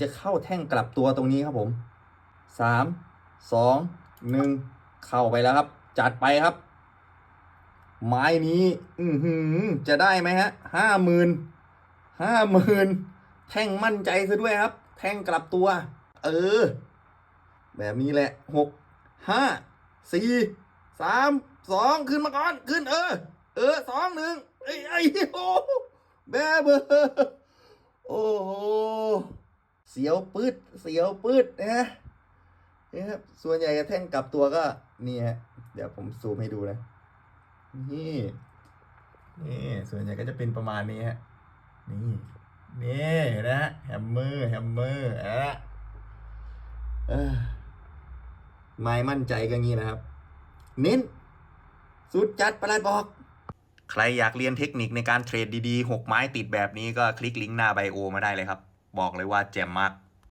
จะเข้าแท่งกลับตัวตรงนี้ครับผมสามสองหนึ่งเข้าไปแล้วครับ จัดไปครับ ไม้นี้ อือหือ จะได้ไหมฮะห้าหมื่นห้าหมื่นแท่งมั่นใจซะด้วยครับ แท่งกลับตัว เออ แบบนี้แหละหกห้าสี่สามสองขึ้นมาก่อน ขึ้น เออ เออสองหนึ่งไอ้ไอ้โอ้แบบเบอร์โอ้โห เสียวปืดเสียวปืดนะนี่ครับส่วนใหญ่แท่งกลับตัวก็นี่ฮะเดี๋ยวผมซูมให้ดูนะนี่นี่ส่วนใหญ่ก็จะเป็นประมาณนี้ฮะนี่นี่นะฮะแฮมเมอร์แฮมเมอร์อะไม่มั่นใจก็งี้นะครับ เน้น สุดจัดประหลัดบอก ใครอยากเรียนเทคนิคในการเทรดดีๆ 6 ไม้ติดแบบนี้ก็คลิกลิงก์หน้าไบโอมาได้เลยครับ บอกเลยว่าแจ่มมาก